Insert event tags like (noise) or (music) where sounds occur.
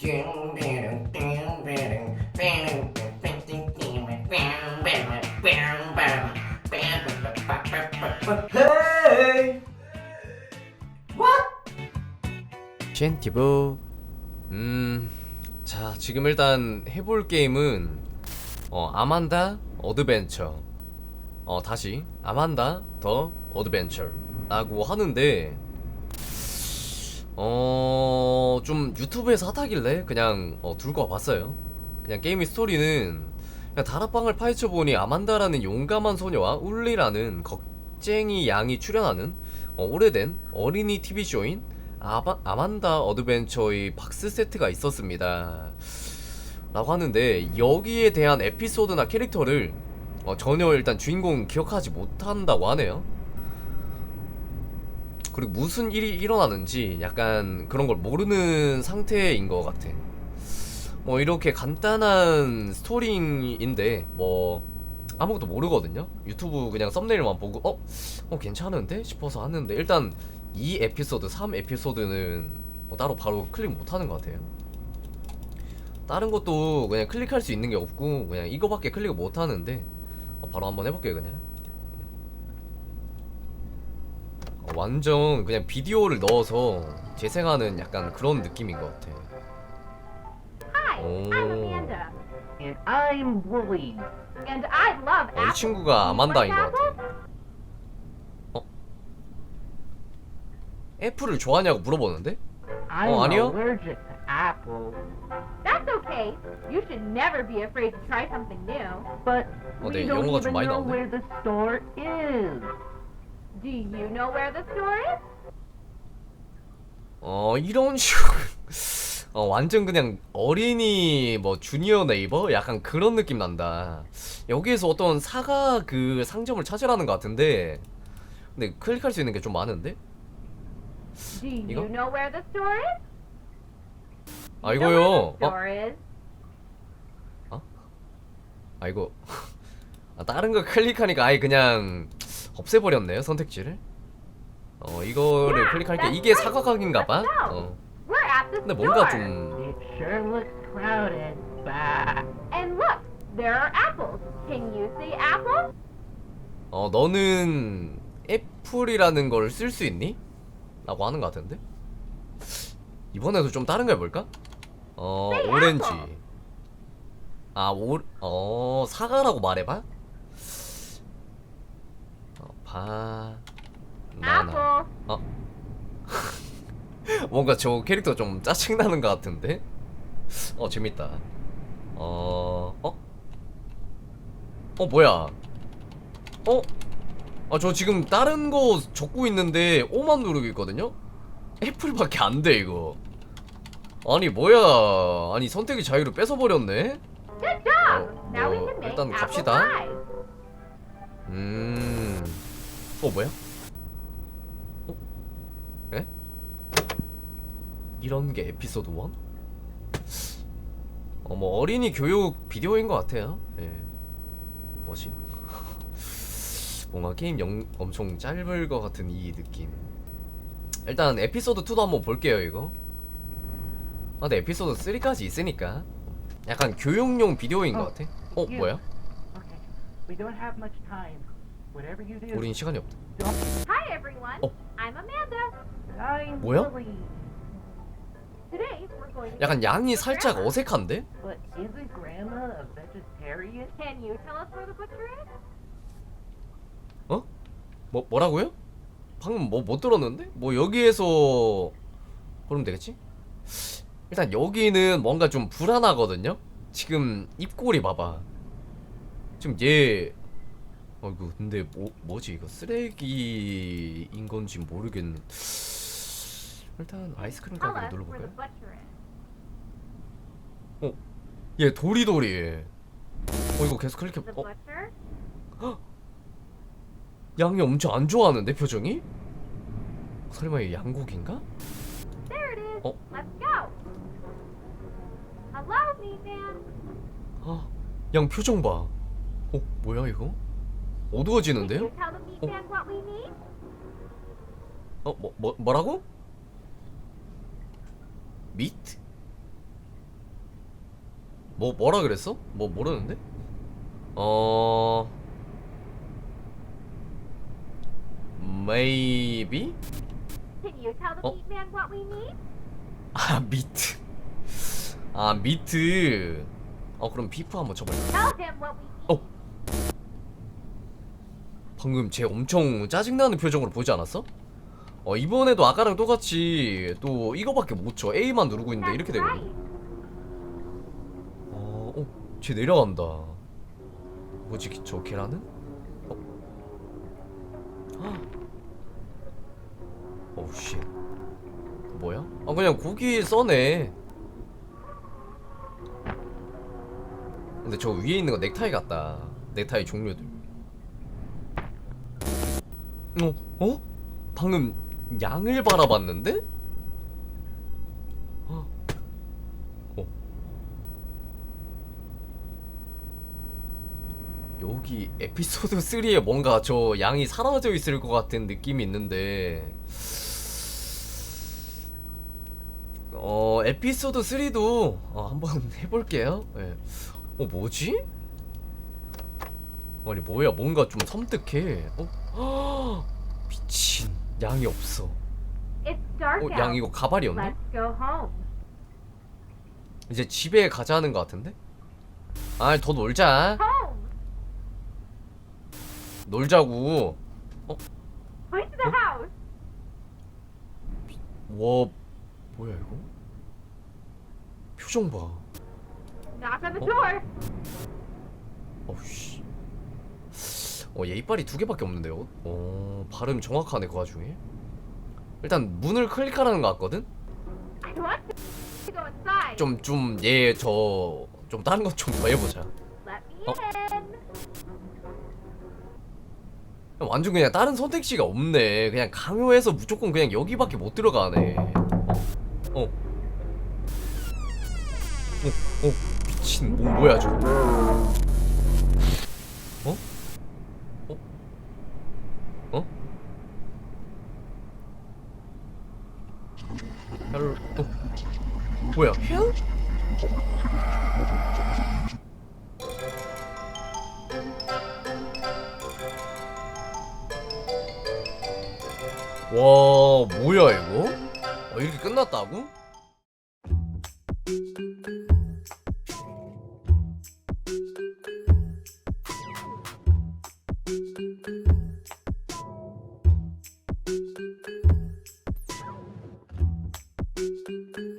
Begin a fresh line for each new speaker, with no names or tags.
Hey!
젠티브 음... 자 지금 일단 해볼 게임은 어 아만다 어드벤처 어 다시 아만다 더 어드벤처 라고 하는데 어... 좀 유튜브에서 핫하길래 그냥 어, 들고 와봤어요 그냥 게임의 스토리는 그냥 다락방을 파헤쳐보니 아만다라는 용감한 소녀와 울리라는 겁쟁이 양이 출연하는 어, 오래된 어린이 TV쇼인 아바, 아만다 어드벤처의 박스 세트가 있었습니다. 라고 하는데 여기에 대한 에피소드나 캐릭터를 어, 전혀 일단 주인공 기억하지 못한다고 하네요. 그리고 무슨 일이 일어나는지 약간 그런 걸 모르는 상태인 것 같아. 뭐 이렇게 간단한 스토리인데 뭐 아무것도 모르거든요. 유튜브 그냥 썸네일만 보고 어? 어 괜찮은데? 싶어서 하는데 일단 이 에피소드 3 에피소드는 뭐 따로 바로 클릭 못 하는 것 같아요. 다른 것도 그냥 클릭할 수 있는 게 없고 그냥 이거밖에 클릭을 못하는데 어, 바로 한번 해볼게요 그냥. 어, 완전 그냥 비디오를 넣어서 재생하는 약간 그런 느낌인 것 같아. 오.
And I'm Wooly.
and I love
어, 이
apples.
친구가 아만다인 것? 같아. 어? 애플을 좋아하냐고 물어보는데?
I'm
Oh, 아니요?
allergic to apples.
That's okay. You should never be afraid to try something new.
But
어,
we
네,
don't
영어가 좀
even
많이
know
나오네.
where the store is.
Do you know where the store is?
어 이런 식으로 (laughs) 어 완전 그냥 어린이 뭐 주니어 네이버 약간 그런 느낌 난다 여기에서 어떤 사과 그 상점을 찾으라는 것 같은데 근데 클릭할 수 있는 게 좀 많은데
Do you
이거?
know where the store is?
아
You know where
이거요
the
어?
store is?
아 이거 (laughs) 아, 다른 거 클릭하니까 아예 그냥 없애버렸네요 선택지를 어 이거를
that's
이게
right.
사과 가게인가 봐
Let's go.
어. 근데. 뭔가 좀
It sure looks crowded. Bah.
And look, there are apples. Can you see apples?
어 너는 애플이라는 걸 쓸 수 있니? 라고 하는 것 같은데 이번에도 좀 다른 거 해볼까? 어
네,
오렌지
apple.
아오 어 사과라고 말해봐 어, 바나나 (laughs)
Apple.
뭔가 저 캐릭터 좀 짜증나는 것 같은데 어 재밌다 어 어? 어 뭐야 어? 아 저 지금 다른 거 적고 있는데 O만 누르고 있거든요? 애플밖에 안 돼 이거 아니 뭐야 아니 선택의 자유를 뺏어버렸네
Good job.
어,
now we
뭐,
can make
일단
apple
갑시다.
pie.
음... 어 뭐야? 어? 에? 이런 게 에피소드 1? 어뭐 어린이 교육 비디오인 것 같아요 예 뭐지? (laughs) 뭔가 게임 영, 엄청 짧을 것 같은 이 느낌 일단 에피소드 2도 한번 볼게요 이거 아 근데 에피소드 3까지 있으니까 약간 교육용 비디오인 것 같아 어. 뭐야?
Okay. We don't have much time.
우린 시간이 없다
Hi everyone.
Oh.
I'm Amanda.
I'm
뭐야?
Wooly.
Today we're going to
약간 양이 살짝. 어색한데? 어? 뭐 뭐라고요? 방금 뭐 못 들었는데? 뭐 여기에서 그러면 되겠지? 일단 여기는 뭔가 좀 불안하거든요. 지금 입꼬리 봐봐. 지금 얘 어이구 근데 뭐 뭐지 이거 쓰레기인 건지 모르겠는. 일단 아이스크림
the
눌러볼까요?
is.
얘 도리도리. 어 이거 계속 클릭해. 어
butcher? (gasps)
양이 엄청 안 좋아하는데 표정이? 설마 얘 양고기인가?
Meatman.
아, 양 표정 봐. 어, 뭐야 이거? 어두워지는데요?
need?
어, 뭐, 뭐 뭐라고? 미트? 뭐 뭐라 그랬어? 뭐 모르는데? 어 maybe Oh.
need?
아 미트 아 미트 어 그럼 비프 한번 쳐볼래 방금 쟤 엄청 짜증나는 표정으로 보지 않았어? 어 이번에도 아까랑 똑같이 또 이거밖에 못쳐 A만 누르고 있는데 이렇게
right.
어, 어, 쟤 내려간다. 뭐지, 저 계란은? 어? 헉. (gasps) 어우, 씨. 뭐야? 아, 그냥 고기 써네. 근데 저 위에 있는 거 넥타이 같다. 넥타이 종류들. 어? 어? 방금 양을 바라봤는데? 어? 어? 여기 에피소드 (laughs) 3에 뭔가 저 양이 사라져 있을 것 같은 느낌이 있는데 어 에피소드 3도 어, 한번 (laughs) 해볼게요 예. 어 뭐지? 아니 뭐야 뭔가 좀 섬뜩해 어? 미친 양이 없어
It's dark
어,
out.
양 이거 가발이었나?
Let's go home.
이제 집에 가자 하는 것 같은데? 아더 놀자
Home.
놀자고
Point to the house.
와 뭐야 이거? 표정 봐
Knock on the
Oh.
door.
어우씨 어 얘 이빨이 두 개밖에 없는데요? 어 발음 정확하네 그 와중에 일단 문을 클릭하라는 것 같거든? 좀 좀 얘 저 좀 다른 것 좀 더 해보자
in.
완전 그냥 다른 선택지가 없네 그냥 강요해서 무조건 그냥 여기밖에 못 들어가네 어? 어? 어? 어? 미친 뭐, 뭐야 저거 어? 어? 어? 헬로 어? 뭐야 헬? 와 뭐야 이거? 어, 이렇게 끝났다고? thank you